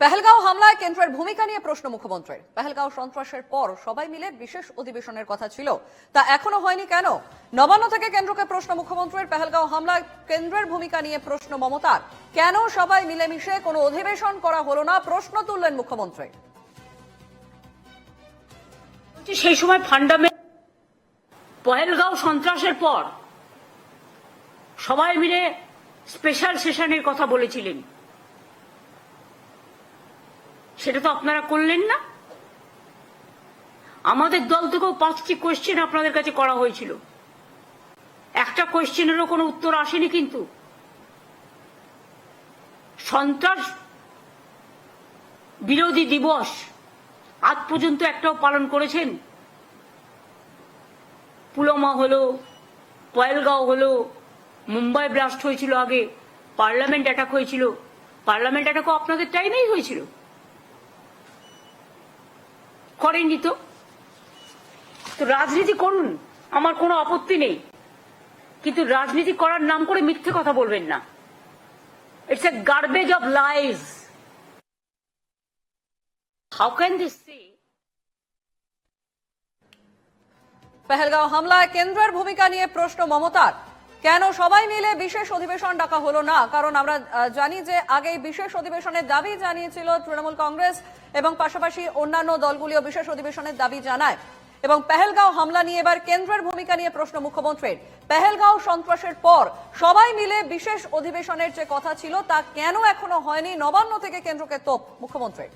পেহেলগাঁও হামলায় কেন্দ্রের ভূমিকা নিয়ে প্রশ্ন মুখ্যমন্ত্রীর। পেহেলগাঁও সন্ত্রাসের পর সবাই মিলে বিশেষ অধিবেশনের কথা ছিল। তা এখনও হয়নি কেন? নবান্ন থেকে কেন্দ্রকে প্রশ্ন মুখ্যমন্ত্রীর। পেহেলগাঁও হামলায় কেন্দ্রের ভূমিকা নিয়ে প্রশ্ন মমতার। কেন সবাই মিলেমিশে কোনো অধিবেশন করা হলো না? প্রশ্ন তুললেন মুখ্যমন্ত্রী। সেই সময় ফান্ডামেন্ট পহেলগাঁও সন্ত্রাসের পর সবাই মিলে স্পেশাল সেশনের কথা বলেছিলেন। সেটা তো আপনারা করলেন না। আমাদের দল থেকেও পাঁচটি কোয়েশ্চেন আপনাদের কাছে করা হয়েছিল। একটা কোয়েশ্চেনেরও কোনো উত্তর আসেনি কিন্তু। সন্ত্রাস বিরোধী দিবস আজ পর্যন্ত একটাও পালন করেছেন। পুলমা হলো পয়েলগাঁও হলো, মুম্বাই ব্লাস্ট হয়েছিল আগে, পার্লামেন্ট অ্যাটাক হয়েছিল। পার্লামেন্ট অ্যাটাকও আপনাদের টাইমেই হয়েছিল। করেননি তো? তো রাজনীতি করুন, আমার কোনো আপত্তি নেই। কিন্তু রাজনীতি করার নাম করে মিথ্যে কথা বলবেন না। It's a garbage of life how can this সে পেহেলগাঁও হামলায় কেন্দ্রের ভূমিকা নিয়ে প্রশ্ন মমতার। কেন সবাই মিলে বিশেষ অধিবেশন ডাকা হলো না? কারণ আমরা জানি যে আগে বিশেষ অধিবেশনের দাবি জানিয়েছিল তৃণমূল কংগ্রেস এবং পাশাপাশি অন্যান্য দলগুলিও বিশেষ অধিবেশনের দাবি জানায়। এবং পেহেলগাঁও হামলা নিয়ে এবার কেন্দ্রের ভূমিকা নিয়ে প্রশ্ন মুখ্যমন্ত্রীর। পেহেলগাঁও সন্ত্রাসের পর সবাই মিলে বিশেষ অধিবেশনের যে কথা ছিল তা কেন এখনও হয়নি? নবান্ন থেকে কেন্দ্রকে তোপ মুখ্যমন্ত্রীর।